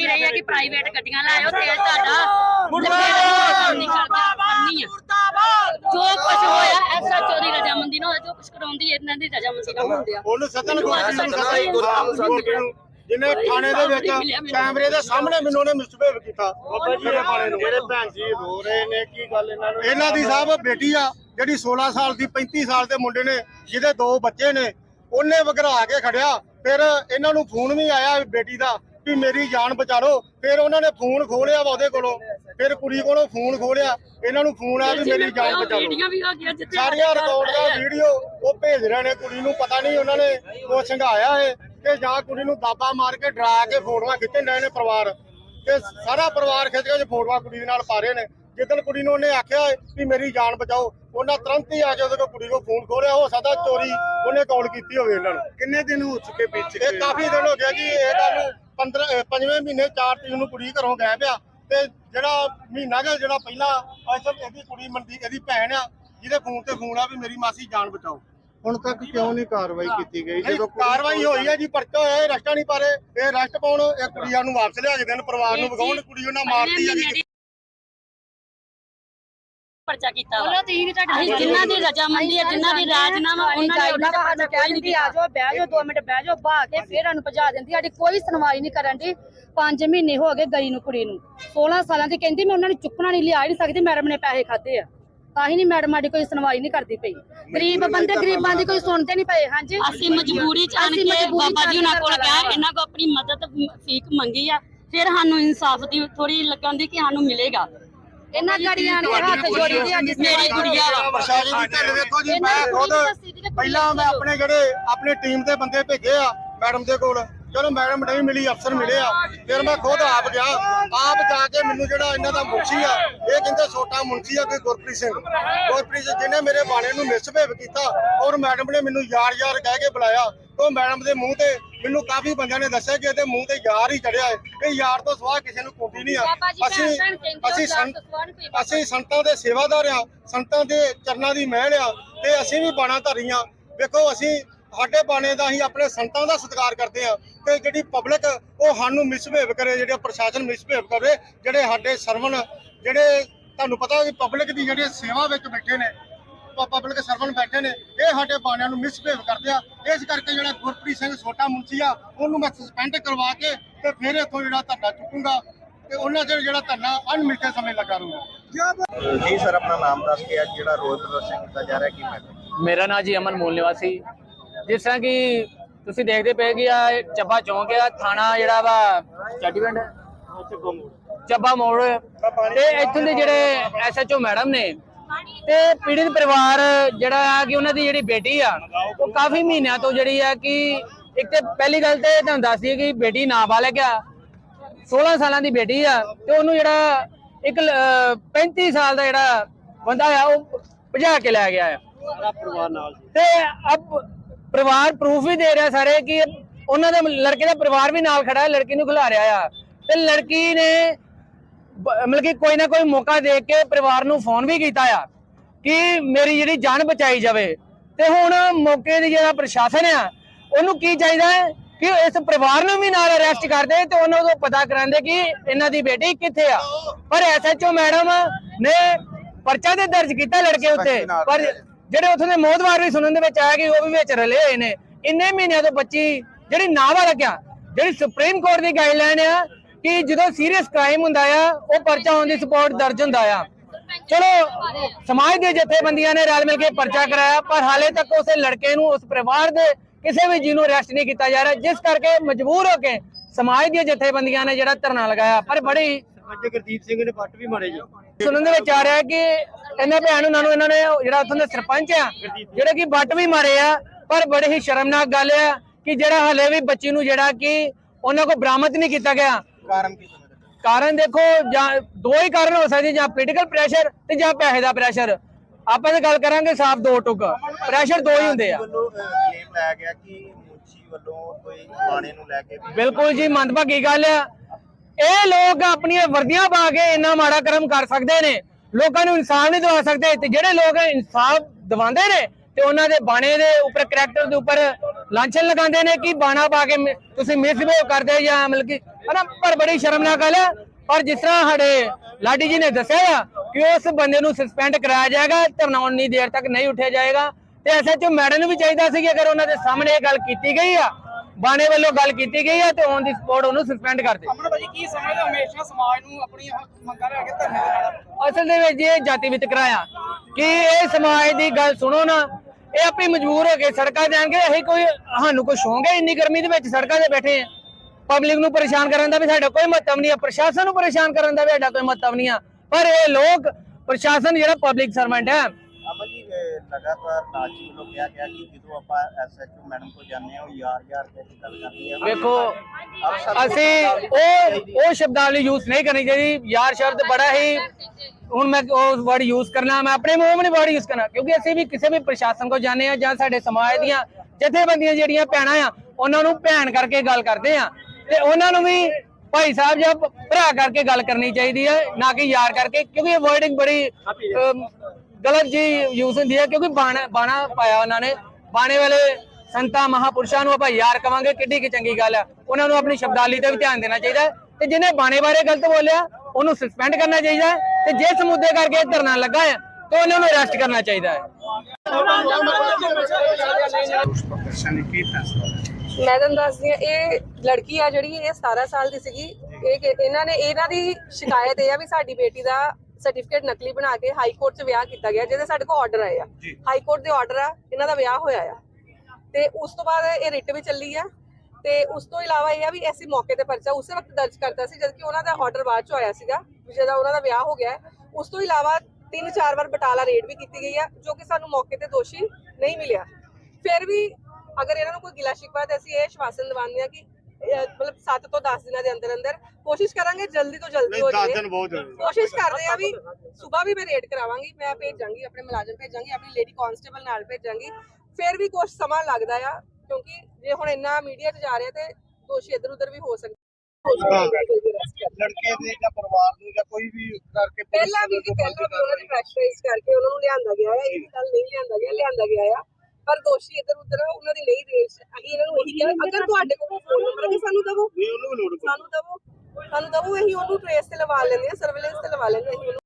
ਕਹਿੰਦੀ ਰਹੀ ਹੈ ਕਿ ਪ੍ਰਾਈਵੇਟ ਗੱਡੀਆਂ ਲਾਇਓ ਤੇ ਤੁਹਾਡਾ ਨਹੀਂ ਕਰਦਾ ਕਰਨੀ ਆ। ਜੋ ਕੁਝ ਹੋਇਆ ਐਸਐਚਓ ਦੀ ਰਜਾਮੰਦੀ ਨਾਲ ਹੋਇਆ, ਜੋ ਕੁਝ ਕਰਾਉਂਦੀ ਇਹਨਾਂ ਦੀ ਰਜਾਮੰਦੀ ਨਾਲ ਹੁੰਦੇ ਆ ਉਹਨੂੰ ਸੱਦਣ ਮੈਨੂੰ ਅੱਜ ਗੁਰਪ੍ਰੀਤ ਤੱਕ ਸੱਦਣ ਗੁਰਪ੍ਰੀਤ ਨੂੰ ਜਿਹਨੇ ਥਾਣੇ ਦੇ ਵਿੱਚ ਮਿਲਿਆ ਮੈਨੂੰ। ਕੈਮਰੇ ਦੇ ਸਾਹਮਣੇ ਮੈਨੂੰ ਉਹਨੇ ਮਿਸਬਿਹੇਵ ਕੀਤਾ। ਮੇਰੇ ਬਾਣੇ ਨੂੰ। ਜਿਹੜੇ ਭੈਣ ਜੀ ਰੋ ਰਹੇ ਨੇ ਕੀ ਗੱਲ ਇਹਨਾਂ ਨੂੰ? ਇਹਨਾਂ ਦੀ ਸਾਹਿਬ ਬੇਟੀ ਆ ਜਿਹੜੀ 16 ਸਾਲ ਦੀ 35 ਸਾਲ ਦੇ ਮੁੰਡੇ ਨੇ ਜਿਹਦੇ ਦੋ ਬੱਚੇ ਨੇ ਉਹਨੇ ਵਗਰਾ ਕੇ ਖੜਿਆ। ਫਿਰ ਇਹਨਾਂ ਨੂੰ ਫੋਨ ਵੀ ਆਇਆ ਬੇਟੀ ਦਾ। ਵੀ ਮੇਰੀ ਜਾਨ ਬਚਾ ਲਓ। ਫਿਰ ਉਹਨਾਂ ਨੇ ਫੋਨ ਖੋਲਿਆ ਵਾ ਉਹਦੇ ਕੋਲੋਂ। ਫਿਰ ਕੁੜੀ ਕੋਲੋਂ ਫੋਨ ਖੋਲਿਆ ਇਹਨਾਂ ਨੂੰ ਫੋਨ ਆਇਆ ਵੀ ਮੇਰੀ ਜਾਨ ਬਚਾ ਲਓ। ਵੀਡੀਓ ਵੀ ਆ ਗਈਆਂ ਜਿੱਥੇ ਸਾਰੀਆਂ ਰਿਕਾਰਡ ਦਾ ਵੀਡੀਓ ਉਹ ਭੇਜ ਰਹੇ ਨੇ ਕੁੜੀ ਨੂੰ ਪਤਾ ਨਹੀਂ ਉਹਨਾਂ ਨੇ ਉਹ ਸੰਘਾਇਆ ਹੈ ਕਿ ਜਾਂ ਕੁੜੀ ਨੂੰ ਦਾਬਾ ਮਾਰ ਕੇ ਡਰਾ ਕੇ ਫੋਟੋਆਂ ਖਿੱਚਣ ਡਏ ਨੇ ਪਰਿਵਾਰ। ਤੇ ਸਾਰਾ ਪਰਿਵਾਰ ਖਿੱਚ ਕੇ ਫੋਟੋਆਂ ਕੁੜੀ ਦੇ ਨਾਲ ਪਾ ਰਹੇ ਨੇ। ਜਿੱਦਣ ਕੁੜੀ ਨੂੰ ਉਹਨੇ ਆਖਿਆ ਵੀ ਮੇਰੀ ਜਾਨ ਬਚਾਓ ਉਹਨਾਂ ਤੁਰੰਤ ਹੀ ਆ ਕੇ ਉਹਦੇ ਕੋਲ ਕੁੜੀ ਕੋਲ ਫੋਨ ਖੋਲਿਆ ਹੋ ਸਕਦਾ ਚੋਰੀ ਉਹਨੇ ਕਾਲ ਕੀਤੀ ਹੋਵੇ ਇਹਨਾਂ ਨੂੰ। ਕਿੰਨੇ ਦਿਨ ਹੋ ਚੁੱਕੇ ਪਿੱਛੇ ਇਹ ਕਾਫੀ ਦਿਨ ਹੋ ਗਿਆ ਜੀ ਇਹ ਗੱਲ ਨੂੰ 15 ਅਹ ਪੰਜਵੇਂ ਮਹੀਨੇ 4 ਤਰੀਕ ਨੂੰ ਕੁੜੀ ਘਰੋਂ ਗਾਇਬ ਆ ਤੇ ਜਿਹੜਾ ਮਹੀਨਾ ਕੁ ਜਿਹੜਾ ਪਹਿਲਾਂ ਅਸਲ ਇਹਦੀ ਕੁੜੀ ਮੰਦੀ ਇਹਦੀ ਭੈਣ ਆ ਜਿਹਦੇ ਫੋਨ ਤੇ ਫੋਨ ਆ ਵੀ ਮੇਰੀ ਮਾਸੀ ਜਾਨ ਬਚਾਓ। ਹੁਣ ਤੱਕ ਕਿਉਂ ਨਹੀਂ ਕਾਰਵਾਈ ਕੀਤੀ ਗਈ? ਜਦੋਂ ਕਾਰਵਾਈ ਹੋਈ ਹੈ ਜੀ ਪਰਚਾ ਹੋਇਆ ਇਹ ਰਸਟਾ ਨਹੀਂ ਪਾਰੇ ਇਹ ਰਸਟ ਪਾਉਣ ਇਹ ਕੁੜੀਆਂ ਨੂੰ ਵਾਪਸ ਲਿਆ ਕੇ ਦੇਣ ਪਰਿਵਾਰ ਨੂੰ ਵਿਖਾਉਣ ਕੁੜੀ ਉਹਨਾਂ ਮਾਰਤੀ ਆ ਜੀ। ਪਰਚਾ ਕੀਤਾ ਵਾ। ਅਸੀਂ ਜਿਨ੍ਹਾਂ ਦੀ ਰਜਾਮੰਦੀ ਹੈ ਜਿਨ੍ਹਾਂ ਦੀ ਰਾਜਨਾਮਾ ਉਹਨਾਂ ਨੇ ਉਹਨਾਂ ਦਾ ਸਾਨੂੰ ਕਹਿ ਦਿੰਦੀ ਆ ਜਾਓ ਬਹਿ ਜਾਓ 2 ਮਿੰਟ ਬਹਿ ਜਾਓ ਬਾ ਕੇ ਫੇਰ ਸਾਨੂੰ ਭਜਾ ਦਿੰਦੀ। ਸਾਡੀ ਕੋਈ ਸੁਣਵਾਈ ਨਹੀਂ ਕਰਨ ਦੀ। 5 ਮਹੀਨੇ ਹੋ ਗਏ ਗਈ ਨੂੰ ਕੁੜੀ ਨੂੰ। 16 ਸਾਲਾਂ ਦੀ ਕਹਿੰਦੀ ਮੈਂ ਉਹਨਾਂ ਨੂੰ ਚੁੱਕਣਾ ਨਹੀਂ ਲਿਆ ਹੀ ਨਹੀਂ ਸਕਦੀ ਮੈਡਮ ਨੇ ਪੈਸੇ ਖਾਦੇ ਆ। ਤਾਂ ਹੀ ਨਹੀਂ ਮੈਡਮ ਸਾਡੀ ਕੋਈ ਸੁਣਵਾਈ ਨਹੀਂ ਕਰਦੀ ਪਈ। ਗਰੀਬ ਬੰਦੇ ਗਰੀਬਾਂ ਦੀ ਕੋਈ ਸੁਣਦੇ ਨਹੀਂ ਪਏ ਹਾਂਜੀ? ਅਸੀਂ ਮਜਬੂਰੀ ਚ ਆਣ ਕੇ ਬਾਬਾ ਜੀ ਉਹਨਾਂ ਕੋਲ ਗਿਆ ਇਹਨਾਂ ਕੋ ਆਪਣੀ ਮਦਦ ਫੀਕ ਮੰਗੀ ਆ। ਫਿਰ ਸਾਨੂੰ ਇਨਸਾਫ ਦੀ ਥੋੜੀ ਲੱਗਣ ਦੀ ਕਿ ਸਾਨੂੰ ਮਿਲੇਗਾ। ਇਹਨਾਂ ਗੜੀਆਂ ਨੇ ਹੱਥ ਜੋੜੀ ਦੀ ਸਾਡੀ ਮੇਰੀ ਗੁੜੀਆ ਵਾ ਪ੍ਰਸ਼ਾਸਨ ਦੀ ਢਿੱਲ ਵੇਖੋ ਜੀ ਮੈਂ ਖੁਦ ਪਹਿਲਾਂ ਮੈਂ ਆਪਣੇ ਜਿਹੜੇ ਆਪਣੇ ਟੀਮ ਦੇ ਬੰਦੇ ਭੇਜੇ ਆ ਮੈਡਮ ਦੇ ਕੋਲ। ਚਲੋ ਮੈਡਮ ਨਹੀਂ ਮਿਲੀ ਅਫਸਰ ਮਿਲੇ ਆ। ਫਿਰ ਮੈਂ ਖੁਦ ਆਪ ਗਿਆ। ਆਪ ਜਾ ਕੇ ਮੈਨੂੰ ਜਿਹੜਾ ਇਹਨਾਂ ਦਾ ਮੁਨਸ਼ੀ ਆ ਇਹ ਕਹਿੰਦੇ ਛੋਟਾ ਮੁਨਸ਼ੀ ਆ ਕੋਈ ਗੁਰਪ੍ਰੀਤ ਸਿੰਘ। ਗੁਰਪ੍ਰੀਤ ਸਿੰਘ ਜਿਹਨੇ ਮੇਰੇ ਬਾਣੇ ਨੂੰ ਮਿਸਬਿਹੇਵ ਕੀਤਾ ਔਰ ਮੈਡਮ ਨੇ ਮੈਨੂੰ ਯਾਰ ਯਾਰ ਕਹਿ ਕੇ ਬੁਲਾਇਆ। ਉਹ ਮੈਡਮ ਦੇ ਮੂੰਹ ਤੇ ਮੈਨੂੰ ਕਾਫੀ ਬੰਦਿਆਂ ਨੇ ਦੱਸਿਆ ਕਿ ਇਹਦੇ ਮੂੰਹ ਤੇ ਯਾਰ ਹੀ ਚੜਿਆ ਹੈ। ਇਹ ਯਾਰ ਤੋਂ ਸਵਾਹ ਕਿਸੇ ਨੂੰ ਕੁੰਦੀ ਨਹੀਂ ਆ। ਅਸੀਂ ਅਸੀਂ ਤੋਂ। ਅਸੀਂ ਸੰਤਾਂ ਦੇ ਸੇਵਾਦਾਰ ਆ ਸੰਤਾਂ ਦੇ ਚਰਨਾਂ ਦੀ ਮਹਿਲ ਆ ਤੇ ਅਸੀਂ ਵੀ ਬਾਣਾ ਧਾਰੀਆਂ। ਵੇਖੋ ਅਸੀਂ ਸਾਡੇ ਬਾਣੇ ਦਾ ਅਸੀਂ ਆਪਣੇ ਸੰਤਾਂ ਦਾ ਸਤਿਕਾਰ ਕਰਦੇ ਆ ਤੇ ਜਿਹੜੀ ਪਬਲਿਕ ਉਹ ਸਾਨੂੰ ਮਿਸਬਿਹੇਵ ਕਰੇ ਜਿਹੜੇ ਪ੍ਰਸ਼ਾਸਨ ਮਿਸਬਿਹੇਵ ਕਰੇ ਜਿਹੜੇ ਸਾਡੇ ਸਰਵਨ ਜਿਹੜੇ ਤੁਹਾਨੂੰ ਪਤਾ ਕਿ ਪਬਲਿਕ ਦੀ ਜਿਹੜੀ ਸੇਵਾ ਵਿੱਚ ਬੈਠੇ ਨੇ ਪਬਲਿਕ ਸਰਵਨ ਬੈਠੇ ਨੇ। ਇਹ ਸਾਡੇ ਬਾਣਿਆਂ ਨੂੰ ਮਿਸਬਿਹੇਵ ਕਰਦੇ ਆ। ਇਸ ਕਰਕੇ ਜਿਹੜਾ ਗੁਰਪ੍ਰੀਤ ਸਿੰਘ ਛੋਟਾ ਮੁੰਸ਼ੀ ਆ ਉਹਨੂੰ ਮੈਂ ਸਸਪੈਂਡ ਕਰਵਾ ਕੇ ਤੇ ਫਿਰ ਇੱਥੋਂ ਜਿਹੜਾ ਧਰਨਾ ਚੁੱਕੂੰਗਾ। ਤੇ ਉਹਨਾਂ ਚਿਰ ਜਿਹੜਾ ਧਰਨਾ ਅਣਮਿੱਥੇ ਸਮੇਂ ਲੱਗਾ ਰਹੂਗਾ। ਜੀ ਸਰ ਆਪਣਾ ਨਾਮ ਦੱਸ ਕੇ ਅੱਜ ਜਿਹੜਾ ਰੋਜ਼ ਪ੍ਰਦਰਸ਼ਨ ਕੀਤਾ ਜਾ ਰਿਹਾ ਕੀ ਮੈਟਰ ਮੇਰਾ ਨਾਮ ਜੀ ਅਮਨ ਮੂਲ ਨਿਵਾਸੀ। ਜਿਸ ਤਰ੍ਹਾਂ ਕਿ ਤੁਸੀਂ ਦੇਖਦੇ ਪਏ ਕਿ ਆ ਚੱਬਾ ਚੌਂਕ ਆ ਥਾਣਾ ਜਿਹੜਾ ਵਾ ਚਾਟੀ ਪਿੰਡ ਚੱਬਾ ਮੋੜ। ਤੇ ਇੱਥੋਂ ਦੇ ਜਿਹੜੇ ਐਸਐਚਓ ਮੈਡਮ ਨੇ ਤੇ ਪੀੜਿਤ ਪਰਿਵਾਰ ਜਿਹੜਾ ਆ ਕਿ ਉਹਨਾਂ ਦੀ ਜਿਹੜੀ ਬੇਟੀ ਆ ਉਹ ਕਾਫੀ ਮਹੀਨਿਆਂ ਤੋਂ ਜਿਹੜੀ ਆ ਕਿ ਇੱਕ ਤੇ ਪਹਿਲੀ ਗੱਲ ਤੇ ਤੁਹਾਨੂੰ ਦੱਸ ਦਈਏ ਕਿ ਬੇਟੀ ਨਾਬਾਲਗ ਆ 16 ਸਾਲਾਂ ਦੀ ਬੇਟੀ ਆ ਤੇ ਉਹਨੂੰ ਜਿਹੜਾ ਇੱਕ ਲ- ਅਹ 35 ਸਾਲ ਦਾ ਜਿਹੜਾ ਬੰਦਾ ਆ ਉਹ ਭਜਾ ਕੇ ਲੈ ਗਿਆ ਆ। ਤੇ ਅਬ ਪਰਿਵਾਰ ਪ੍ਰੂਫ ਵੀ ਦੇ ਰਿਹਾ ਸਾਰੇ ਕਿ ਉਹਨਾਂ ਦੇ ਲੜਕੇ ਦਾ ਪਰਿਵਾਰ ਵੀ ਨਾਲ ਖੜਾ ਹੈ ਲੜਕੀ ਨੂੰ ਖਿਲਾ ਰਿਹਾ ਆ। ਤੇ ਲੜਕੀ ਨੇ ਮਤਲਬ ਕਿ ਕੋਈ ਨਾ ਕੋਈ ਮੌਕਾ ਦੇਖ ਕੇ ਪਰਿਵਾਰ ਨੂੰ ਫੋਨ ਵੀ ਕੀਤਾ ਆ ਕਿ ਮੇਰੀ ਜਿਹੜੀ ਜਾਨ ਬਚਾਈ ਜਾਵੇ। ਤੇ ਹੁਣ ਮੌਕੇ ਦੀ ਜਿਹੜਾ ਪ੍ਰਸ਼ਾਸਨ ਆ ਉਹਨੂੰ ਕੀ ਚਾਹੀਦਾ ਹੈ ਕਿ ਇਸ ਪਰਿਵਾਰ ਨੂੰ ਵੀ ਨਾਲ ਅਰੈਸਟ ਕਰਦੇ ਤੇ ਉਹਨਾਂ ਤੋਂ ਪਤਾ ਕਰਾਉਂਦੇ ਕਿ ਇਹਨਾਂ ਦੀ ਬੇਟੀ ਕਿੱਥੇ ਆ। ਪਰ ਐਸਐਚਓ ਮੈਡਮ ਨੇ ਪਰਚਾ ਤੇ ਦਰਜ ਕੀਤਾ ਲੜਕੇ ਉੱਤੇ। ਪਰ ਜਿਹੜੇ ਉੱਥੋਂ ਦੇ ਮੋਦਵਾਰ ਵੀ ਸੁਣਨ ਦੇ ਵਿੱਚ ਆਇਆ ਕਿ ਉਹ ਵੀ ਵਿੱਚ ਰਲੇ ਹੋਏ ਨੇ। ਇੰਨੇ ਮਹੀਨਿਆਂ ਤੋਂ ਬੱਚੀ ਜਿਹੜੀ ਨਾਬਾਲਗ ਆ ਜਿਹੜੀ ਸੁਪਰੀਮ ਕੋਰਟ ਦੀ ਗਾਈਡਲਾਈਨ ਆ ਕਿ ਜਦੋਂ ਸੀਰੀਅਸ ਕ੍ਰਾਈਮ ਹੁੰਦਾ ਆ ਉਹ ਪਰਚਾ ਔਨ ਦੀ ਸਪੋਰਟ ਦਰਜ ਹੁੰਦਾ ਆ। ਚਲੋ ਸਮਾਜ ਦੇ ਜਥੇਬੰਦੀਆਂ ਨੇ ਰਲ ਮਿਲ ਕੇ ਪਰਚਾ ਕਰਾਇਆ ਪਰ ਹਾਲੇ ਤੱਕ ਉਸੇ ਲੜਕੇ ਨੂੰ ਉਸ ਪਰਿਵਾਰ ਦੇ ਕਿਸੇ ਵੀ ਜੀ ਨੂੰ ਅਰੈਸਟ ਨਹੀਂ ਕੀਤਾ ਜਾ ਰਿਹਾ ਜਿਸ ਕਰਕੇ ਮਜਬੂਰ ਹੋ ਕੇ ਸਮਾਜ ਦੀਆਂ ਜਥੇਬੰਦੀਆਂ ਨੇ ਜਿਹੜਾ ਧਰਨਾ ਲਗਾਇਆ। ਪਰ ਬੜੀ ਅੱਜ ਗੁਰਦੀਪ ਸਿੰਘ ਨੇ ਪੱਟ ਵੀ ਮਾਰੇ ਜੀ। ਸੁਣਨ ਦੇ ਵਿੱਚ ਆ ਰਿਹਾ ਕਿ ਇਹਨਾਂ ਭੈਣ ਉਹਨਾਂ ਨੂੰ ਇਹਨਾਂ ਨੇ ਜਿਹੜਾ ਉੱਥੋਂ ਦੇ ਸਰਪੰਚ ਆ ਜਿਹੜੇ ਕਿ ਵੱਟ ਵੀ ਮਾਰੇ ਆ ਪਰ ਬੜੇ ਹੀ ਸ਼ਰਮਨਾਕ ਗੱਲ ਆ ਕਿ ਜਿਹੜਾ ਹਲੇ ਵੀ ਬੱਚੀ ਨੂੰ ਜਿਹੜਾ ਕਿ ਉਹਨਾਂ ਕੋ ਬਰਾਮਦ ਨਹੀਂ ਕੀਤਾ ਗਿਆ। ਕਾਰਨ ਕੀ ਸਮਝਦੇ ਕਾਰਨ ਦੇਖੋ ਜਾਂ ਦੋ ਹੀ ਕਾਰਨ ਹੋ ਸਕਦੇ ਜਾਂ ਪੋਲੀਟੀਕਲ ਪ੍ਰੈਸ਼ਰ ਤੇ ਜਾਂ ਪੈਸੇ ਦਾ ਪ੍ਰੈਸ਼ਰ ਆਪਾਂ ਤਾਂ ਗੱਲ ਕਰਾਂਗੇ ਸਾਫ਼ ਦੋ ਟੁਕ। ਪ੍ਰੈਸ਼ਰ ਦੋ ਹੀ ਹੁੰਦੇ ਆ। ਵੱਲੋਂ ਕਲੇਮ ਲਾਇਆ ਗਿਆ ਕਿ ਮੁੱਛੀ ਵੱਲੋਂ ਕੋਈ ਬਾਣੇ ਨੂੰ ਲੈ ਕੇ ਵੀ ਬਿਲਕੁਲ ਜੀ ਮੰਦਭਾਗੀ ਗੱਲ ਆ। ਇਹ ਲੋਕ ਆਪਣੀਆਂ ਵਰਦੀਆਂ ਪਾ ਕੇ ਇੰਨਾ ਮਾੜਾ ਕਰਮ ਕਰ ਸਕਦੇ ਨੇ। ਲੋਕਾਂ ਨੂੰ ਇਨਸਾਫ ਨਹੀਂ ਦਿਵਾ ਸਕਦੇ। ਤੇ ਜਿਹੜੇ ਲੋਕ ਇਨਸਾਫ ਦਿਵਾਉਂਦੇ ਨੇ ਤੇ ਉਹਨਾਂ ਦੇ ਬਾਣੇ ਦੇ ਉੱਪਰ ਕਰੈਕਟਰ ਦੇ ਉੱਪਰ ਲਾਂਛਨ ਲਗਾਉਂਦੇ ਨੇ ਕਿ ਬਾਣਾ ਪਾ ਕੇ ਮ- ਤੁਸੀਂ ਮਿਸਬਿਹੇਵ ਕਰਦੇ ਜਾਂ ਮਤਲਬ ਕਿ ਹਨਾ ਪਰ ਬੜੀ ਸ਼ਰਮਨਾਕ ਗੱਲ ਹੈ। ਪਰ ਜਿਸ ਤਰ੍ਹਾਂ ਸਾਡੇ ਲਾਡੀ ਜੀ ਨੇ ਦੱਸਿਆ ਆ ਕਿ ਉਸ ਬੰਦੇ ਨੂੰ ਸਸਪੈਂਡ ਕਰਾਇਆ ਜਾਏਗਾ ਧਰਨਾ ਉਨੀ ਦੇਰ ਤੱਕ ਨਹੀਂ ਉੱਠਿਆ ਜਾਏਗਾ। ਤੇ ਐਸਐਚਓ ਮੈਡਮ ਨੂੰ ਵੀ ਚਾਹੀਦਾ ਸੀ ਕਿ ਅਗਰ ਉਹਨਾਂ ਦੇ ਸਾਹਮਣੇ ਇਹ ਗੱਲ ਕੀਤੀ ਗਈ ਆ ਬਾਣੇ ਵੱਲੋਂ ਗੱਲ ਕੀਤੀ ਗਈ ਆ ਤੇ ਔਨ ਦੀ ਸਪੋਰਟ ਉਹਨੂੰ ਸਸਪੈਂਡ ਕਰ ਦੇ ਅਮਨ ਭਾਜੀ ਕੀ ਸਮਝਦੇ ਹੋ? ਹਮੇਸ਼ਾ ਸਮਾਜ ਨੂੰ ਆਪਣੀਆਂ ਮੰਗਾਂ ਲੈ ਕੇ ਧਰਨੇ ਦੇ ਨਾਲ ਅਸਲ ਦੇ ਵਿੱਚ ਇਹ ਜਾਤੀ ਵਿਤਕਰਾ ਆ ਕਿ ਇਹ ਸਮਾਜ ਦੀ ਗੱਲ ਸੁਣੋ ਨਾ ਇਹ ਆਪੇ ਮਜਬੂਰ ਹੋ ਕੇ ਸੜਕਾਂ ਤੇ ਆਣਗੇ ਅਸੀਂ ਕੋਈ ਸਾਨੂੰ ਕੋਈ ਸ਼ੌਂਕ ਹੈ ਇੰਨੀ ਗਰਮੀ ਦੇ ਵਿੱਚ ਸੜਕਾਂ ਤੇ ਬੈਠੇ ਆ। ਪਬਲਿਕ ਨੂੰ ਪਰੇਸ਼ਾਨ ਕਰਨ ਦਾ ਵੀ ਸਾਡਾ ਕੋਈ ਮਤਲਬ ਨਹੀਂ ਆ ਪ੍ਰਸ਼ਾਸਨ ਨੂੰ ਪਰੇਸ਼ਾਨ ਕਰਨ ਦਾ ਵੀ ਸਾਡਾ ਕੋਈ ਮਤਲਬ ਨਹੀਂ ਆ। ਪਰ ਇਹ ਲੋਕ ਪ੍ਰਸ਼ਾਸਨ ਜਿਹੜਾ ਪਬਲਿਕ ਸਰਵੈਂਟ ਹੈ। ਅਮਨ ਜੀ ਇਹ ਲਗਾਤਾਰ ਨਾਜੀ ਵੱਲੋਂ ਕਿਹਾ ਗਿਆ ਕਿ ਜਦੋਂ ਆਪਾਂ ਐਸਐਚਓ ਮੈਡਮ ਕੋਲ ਜਾਂਦੇ ਹਾਂ ਉਹ ਯਾਰ ਯਾਰ ਕਹਿ ਕੇ ਗੱਲ ਕਰਦੀ ਹੈ। ਵੇਖੋ ਅਸੀਂ ਉਹ ਉਹ ਸ਼ਬਦਾਵਲੀ ਯੂਜ਼ ਨਹੀਂ ਕਰਨੀ ਚਾਹੀਦੀ। ਯਾਰ ਸ਼ਬਦ ਬੜਾ ਹੀ ਹੁਣ ਮੈਂ ਉਹ ਵਰਡ ਯੂਜ਼ ਕਰਨਾ ਮੈਂ ਆਪਣੇ ਮੂੰਹ ਨਹੀਂ ਵਰਡ ਯੂਜ਼ ਕਰਨਾ ਕਿਉਂਕਿ ਅਸੀਂ ਵੀ ਕਿਸੇ ਵੀ ਪ੍ਰਸ਼ਾਸਨ ਕੋ ਜਾਂਦੇ ਆ ਜਾਂ ਸਾਡੇ ਸਮਾਜ ਦੀਆਂ ਜਥੇਬੰਦੀਆਂ ਜਿਹੜੀਆਂ ਭੈਣਾਂ ਆ ਉਹਨਾਂ ਨੂੰ ਭੈਣ ਕਰਕੇ ਗੱਲ ਕਰਦੇ ਆ। ਤੇ ਉਹਨਾਂ ਨੂੰ ਵੀ ਭਾਈ ਸਾਹਿਬ ਜਾਂ ਭਰਾ ਕਰਕੇ ਗੱਲ ਕਰਨੀ ਚਾਹੀਦੀ ਹੈ ਨਾ ਕਿ ਯਾਰ ਕਰਕੇ ਕਿਉਂਕਿ ਇਹ ਵਰਡਿੰਗ ਬੜੀ ਅਮ, ਗਲਤ ਜੀ ਯੂਜ਼ ਹੁੰਦੀ ਹੈ ਕਿਉਂਕਿ ਬਾਣਾ ਬਾਣਾ ਪਾਇਆ ਉਹਨਾਂ ਨੇ। ਬਾਣੇ ਵਾਲੇ ਸੰਤਾਂ ਮਹਾਪੁਰਸ਼ਾਂ ਨੂੰ ਆਪਾਂ ਯਾਰ ਕਵਾਂਗੇ ਕਿੱਡੀ ਕੀ ਚੰਗੀ ਗੱਲ ਹੈ। ਉਹਨਾਂ ਨੂੰ ਆਪਣੀ ਸ਼ਬਦਾਵਲੀ ਤੇ ਵੀ ਧਿਆਨ ਦੇਣਾ ਚਾਹੀਦਾ ਹੈ। ਤੇ ਜਿਹਨੇ ਬਾਣੇ ਬਾਰੇ ਗਲਤ ਬੋਲਿਆ ਉਹਨੂੰ ਸਸਪੈਂਡ ਕਰਨਾ ਚਾਹੀਦਾ ਹੈ। ਤੇ ਜਿਸ ਮੁੱਦੇ ਕਰਕੇ ਇਹ ਧਰਨਾ ਲੱਗਾ ਹੈ ਤਾਂ ਉਹਨਾਂ ਨੂੰ ਅਰੈਸਟ ਕਰਨਾ ਚਾਹੀਦਾ ਹੈ। ਮੈਂ ਤੁਹਾਨੂੰ ਦੱਸਦੀ ਹਾਂ ਇਹ ਲੜਕੀ ਆ ਜਿਹੜੀ ਇਹ 17 ਸਾਲ ਦੀ ਸੀਗੀ। ਇਹ ਕਿ- ਇਹਨਾਂ ਨੇ ਇਹਨਾਂ ਦੀ ਸ਼ਿਕਾਇਤ ਇਹ ਆ ਵੀ ਸਾਡੀ ਬੇਟੀ ਦਾ ਸਰਟੀਫਿਕੇਟ ਨਕਲੀ ਬਣਾ ਕੇ ਹਾਈ ਕੋਰਟ 'ਚ ਵਿਆਹ ਕੀਤਾ ਗਿਆ ਜਿਹਦੇ ਸਾਡੇ ਕੋਲ ਆਰਡਰ ਆਏ ਆ। ਹਾਈ ਕੋਰਟ ਦੇ ਆਰਡਰ ਆ ਇਹਨਾਂ ਦਾ ਵਿਆਹ ਹੋਇਆ ਆ। ਤੇ ਉਸ ਤੋਂ ਬਾਅਦ ਇਹ ਰਿਟ ਵੀ ਚੱਲੀ ਆ। ਤੇ ਉਸ ਤੋਂ ਇਲਾਵਾ ਇਹ ਆ ਵੀ ਅਸੀਂ ਮੌਕੇ ਤੇ ਪਰਚਾ ਉਸੇ ਵਕਤ ਦਰਜ ਕਰਤਾ ਸੀ ਜਦ ਕਿ ਉਹਨਾਂ ਦਾ ਆਰਡਰ ਬਾਅਦ ਚ ਆਇਆ ਸੀਗਾ ਵੀ ਜਦੋਂ ਉਹਨਾਂ ਦਾ ਵਿਆਹ ਹੋ ਗਿਆ ਹੈ। ਉਸ ਤੋਂ ਇਲਾਵਾ ਤਿੰਨ ਚਾਰ ਵਾਰ ਬਟਾਲਾ ਰੇਡ ਵੀ ਕੀਤੀ ਗਈ ਆ ਜੋ ਕਿ ਸਾਨੂੰ ਮੌਕੇ ਤੇ ਦੋਸ਼ੀ ਨਹੀਂ ਮਿਲਿਆ। ਫਿਰ ਵੀ ਅਗਰ ਇਹਨਾਂ ਨੂੰ ਕੋਈ ਗਿਲਾ ਸ਼ਿਕਵਾ ਤੇ ਅਸੀਂ ਇਹ ਸ਼ਵਾਸਨ ਦਿਵਾਉਂਦੇ ਆ ਕਿ ਮਤਲਬ 7 ਤੋਂ 10 ਦਿਨਾਂ ਦੇ ਅੰਦਰ ਅੰਦਰ ਕੋਸ਼ਿਸ਼ ਕਰਾਂਗੇ ਜਲਦੀ ਤੋਂ ਜਲਦੀ ਹੋ ਜਾਵੇ। ਬਹੁਤ ਕੋਸ਼ਿਸ਼ ਕਰਦੇ ਆ ਵੀ ਸਵੇਰ ਵੀ ਮੈਂ ਰੇਡ ਕਰਾਵਾਂਗੀ ਮੈਂ ਭੇਜਾਂਗੀ ਆਪਣੇ ਮੁਲਾਜ਼ਮ ਭੇਜਾਂਗੀ ਆਪਣੀ ਲੇਡੀ ਕਾਂਸਟੇਬਲ ਨਾਲ ਭੇਜਾਂਗੀ। ਫਿਰ ਵੀ ਕੁਝ ਸਮਾਂ ਲੱਗਦਾ ਆ ਕਿਉਂਕਿ ਜੇ ਹੁਣ ਇੰਨਾ ਮੀਡੀਆ 'ਚ ਜਾ ਰਿਹਾ ਤੇ ਦੋਸ਼ੀ ਇੱਧਰ ਉੱਧਰ ਵੀ ਹੋ ਸਕਦੇ ਲੜਕੇ ਦੇ ਜਾਂ ਪਰਿਵਾਰ ਨੂੰ ਜਾਂ ਕੋਈ ਵੀ ਕਰਕੇ ਪਹਿਲਾਂ ਵੀ ਪਹਿਲਾਂ ਵੀ ਉਹਨਾਂ ਦੀ ਪ੍ਰੈਸ਼ਰਾਈਜ਼ ਕਰਕੇ ਉਹਨਾਂ ਨੂੰ ਲਿਆਂਦਾ ਗਿਆ ਹੈ ਇਹ ਗੱਲ ਨਹੀਂ ਲਿਆਂਦਾ ਗਿਆ ਲਿਆਂਦਾ ਗਿਆ ਆ। ਪਰ ਦੋਸ਼ੀ ਇੱਧਰ ਉੱਧਰ ਆ, ਉਹਨਾਂ ਦੀ ਨਹੀਂ ਰੇਸ ਅਸੀਂ ਇਹਨਾਂ ਨੂੰ ਇਹੀ ਕਿਹਾ ਅਗਰ ਤੁਹਾਡੇ ਕੋਲ ਫੋਨ ਨੰਬਰ ਹੈ ਸਾਨੂੰ ਦਵੋ। ਨਹੀਂ ਉਹਨੂੰ ਵੀ ਲੋੜ ਸਾਨੂੰ ਦਵੋ। ਸਾਨੂੰ ਦਵੋ ਅਸੀਂ ਉਹਨੂੰ ਟ੍ਰੇਸ ਤੇ ਲਵਾ ਲੈਂਦੇ ਆ ਸਰਵੇਲੈਂਸ ਤੇ ਲਵਾ ਲੈਂਦੇ ਹਾਂ ਅਸੀਂ ਉਹਨੂੰ